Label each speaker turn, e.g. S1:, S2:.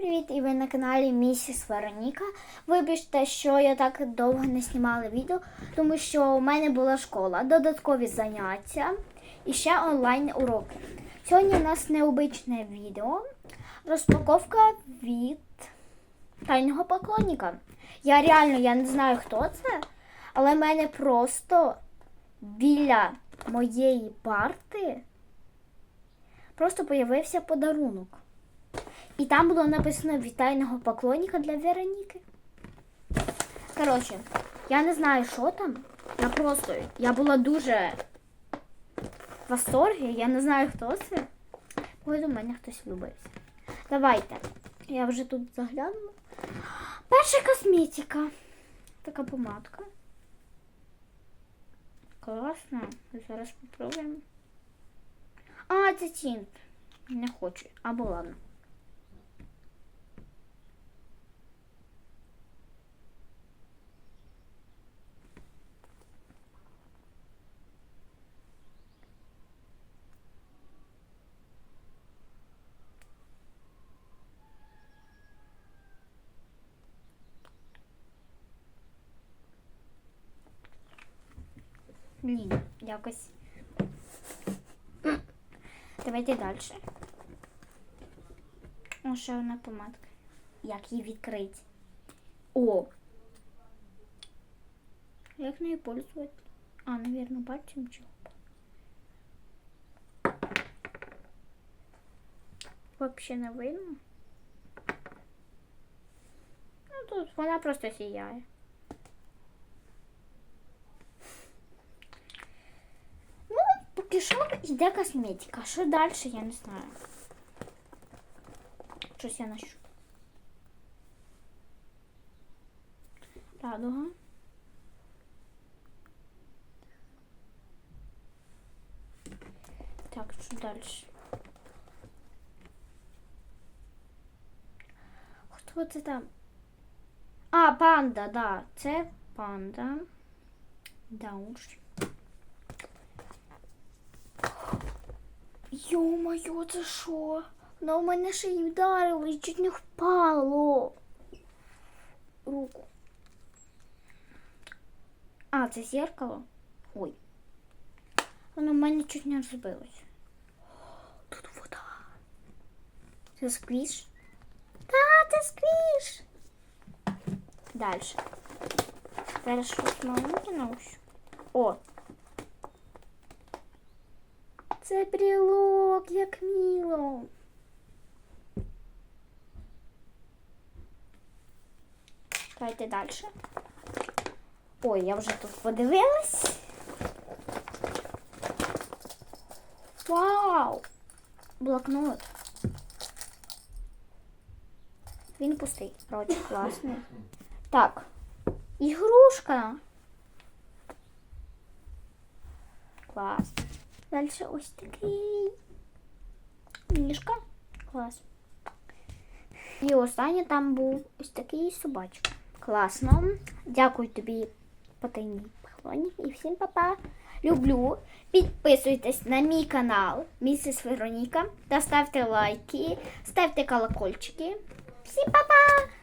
S1: привіт! І ви на каналі Місіс Вероніка. Вибачте, що я так довго не знімала відео, тому що у мене була школа, додаткові заняття і ще онлайн уроки. Сьогодні у нас необичне відео. Розпаковка від тайного поклонника. Я реально я не знаю, хто це, але в мене просто біля моєї парти просто появився подарунок. І там було написано вітайного поклонника для Вероніки. Коротше, я не знаю, що там. Я просто я була дуже в восторгі, я не знаю, хто це. До мене хтось влюбився. Давайте. Я вже тут заглянула. Перша косметика. Така помадка. Класно. Зараз попробуємо. А, це тінт. Не хочу. Або ладно. Блін, якось. Давайте далі. О, ще одна помадка. Як її відкрити? О! Як нею пользувати? А, наверное, пальцем чого. Вообще не видно. Ну тут вона просто сіяє. Ну, що йде косметика. Що далі, я не знаю. Щось я ношу. Радуга. Так, що далі? Хто це там? А, панда, да. Це панда. Да уж. Йо-моє, це що? Вона у мене ще й вдарило і чуть не впало. Руку. А, це зеркало? Ой. Воно в мене чуть не розбилось. Тут вода. Це сквіш? Та, це сквіш. Дальше. Зараз щось маленьке наущу. О! Це брілок, як мило. Давайте далі. Ой, я вже тут подивилась. Вау! Блокнот. Він пустий. Вроді класний. Так. Ігрушка. Клас. Далі ось такий. Мішка. Клас. І останнє там був ось такий собачка. Класно. Дякую тобі, потайний поклонник. І всім па-па. Люблю. Підписуйтесь на мій канал Місіс Вероніка та ставте лайки, ставте колокольчики. Всім па-па!